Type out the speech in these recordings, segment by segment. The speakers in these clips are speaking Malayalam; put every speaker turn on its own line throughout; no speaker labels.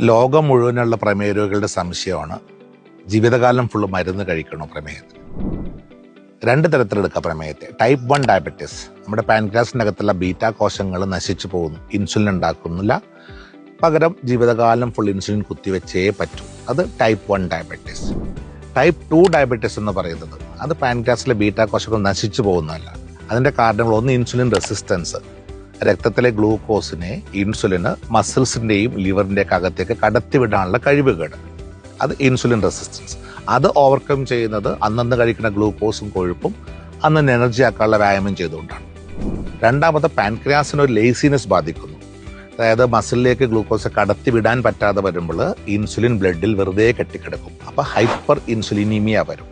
ലോകം മുഴുവനുള്ള പ്രമേയ രോഗികളുടെ സംശയമാണ്. ജീവിതകാലം ഫുള്ള് മരുന്ന് കഴിക്കണം പ്രമേഹത്തിന്? രണ്ട് തരത്തിലെടുക്കാം പ്രമേഹത്തെ. ടൈപ്പ് വൺ ഡയബറ്റീസ് നമ്മുടെ പാൻക്രാസിന്റെ അകത്തുള്ള ബീറ്റ കോശങ്ങൾ നശിച്ചു പോകുന്നു. ഇൻസുലിൻ ഉണ്ടാക്കുന്നില്ല. പകരം ജീവിതകാലം ഫുൾ ഇൻസുലിൻ കുത്തിവെച്ചേ പറ്റൂ. അത് type one diabetes type two diabetes എന്ന് പറയുന്നത് അത് പാൻക്രാസിലെ ബീറ്റ കോശങ്ങൾ നശിച്ചു പോകുന്നതല്ല. അതിന്റെ കാരണങ്ങൾ ഒന്ന് ഇൻസുലിൻ റെസിസ്റ്റൻസ് രക്തത്തിലെ ഗ്ലൂക്കോസിനെ ഇൻസുലിന് മസിൽസിന്റെയും ലിവറിന്റെയൊക്കെ അകത്തേക്ക് കടത്തിവിടാനുള്ള കഴിവുകേട്. അത് ഇൻസുലിൻ റെസിസ്റ്റൻസ്. അത് ഓവർകം ചെയ്യുന്നത് അന്നന്ന് കഴിക്കുന്ന ഗ്ലൂക്കോസും കൊഴുപ്പും അന്ന് എനർജി ആക്കാനുള്ള വ്യായാമം ചെയ്തുകൊണ്ടാണ്. രണ്ടാമത് പാൻക്രിയാസിന് ഒരു ലേസിനെസ് ബാധിക്കുന്നു. അതായത് മസിലിലേക്ക് ഗ്ലൂക്കോസ് കടത്തിവിടാൻ പറ്റാതെ വരുമ്പോൾ ഇൻസുലിൻ ബ്ലഡിൽ വെറുതെ കെട്ടിക്കിടക്കും. അപ്പോൾ ഹൈപ്പർ ഇൻസുലിനീമിയ വരും.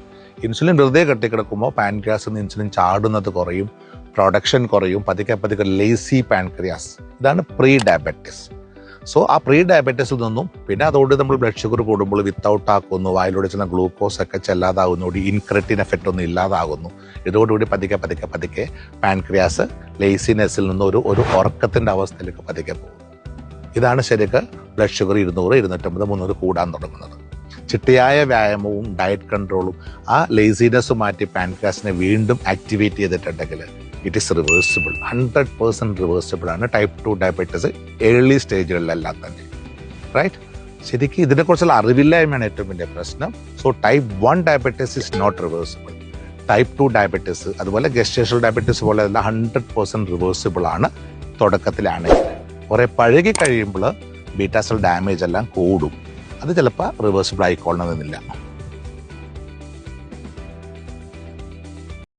ഇൻസുലിൻ വെറുതെ കെട്ടിക്കിടക്കുമ്പോൾ പാൻക്രിയാസിൽ നിന്ന് ഇൻസുലിൻ ചാടുന്നത് കുറയും. പ്രൊഡക്ഷൻ കുറയും. പതുക്കെ പതുക്കെ ലേസി പാൻക്രിയാസ് ഇതാണ് പ്രീ ഡയബറ്റിസ് സോ ആ പ്രീ ഡയബറ്റീസിൽ നിന്നും പിന്നെ അതുകൊണ്ട് നമ്മൾ ബ്ലഡ് ഷുഗർ കൂടുമ്പോൾ വിത്തൗട്ട് ആക്കുന്നു വായിലൂടെ ചെന്ന ഗ്ലൂക്കോസ് ഒക്കെ ചെല്ലാതാകുന്നു ഇൻക്രറ്റിൻ എഫക്റ്റ് ഒന്നും ഇല്ലാതാകുന്നു. ഇതോടുകൂടി പതുക്കെ പതുക്കെ പതുക്കെ പാൻക്രിയാസ് ലേസിനെസ്സിൽ നിന്ന് ഒരു ഒരു ഉറക്കത്തിന്റെ അവസ്ഥയിലേക്ക് പതുക്കെ പോകും ഇതാണ് ശരിക്ക് ബ്ലഡ് ഷുഗർ ഇരുന്നൂറ് ഇരുന്നൂറ്റമ്പത് മുന്നൂറ് കൂടാൻ തുടങ്ങുന്നത്. ചിട്ടയായ വ്യായാമവും ഡയറ്റ് കൺട്രോളും ആ ലേസിനെസ് മാറ്റി പാൻക്രിയാസിനെ വീണ്ടും ആക്ടിവേറ്റ് ചെയ്തിട്ടുണ്ടെങ്കിൽ it is reversible hundred percent reversible ആണ് ടൈപ്പ് ടു ഡയബറ്റീസ് ഏർലി സ്റ്റേജുകളിലെല്ലാം തന്നെ റൈറ്റ് ശരിക്കും ഇതിനെക്കുറിച്ചുള്ള അറിവില്ലായ്മയാണ് ഏറ്റവും വലിയ പ്രശ്നം. So type one diabetes is not reversible type two diabetes അതുപോലെ ഗസ്റ്റേഷൽ ഡയബറ്റീസ് പോലെ എല്ലാം ഹൺഡ്രഡ് പേഴ്സന്റ് റിവേഴ്സിബിൾ ആണ് തുടക്കത്തിലാണെങ്കിൽ കുറേ പഴകി കഴിയുമ്പോൾ ബീറ്റാസൽ ഡാമേജ് എല്ലാം കൂടും. അത് ചിലപ്പോൾ റിവേഴ്സിബിൾ ആയിക്കൊള്ളണമെന്നില്ല.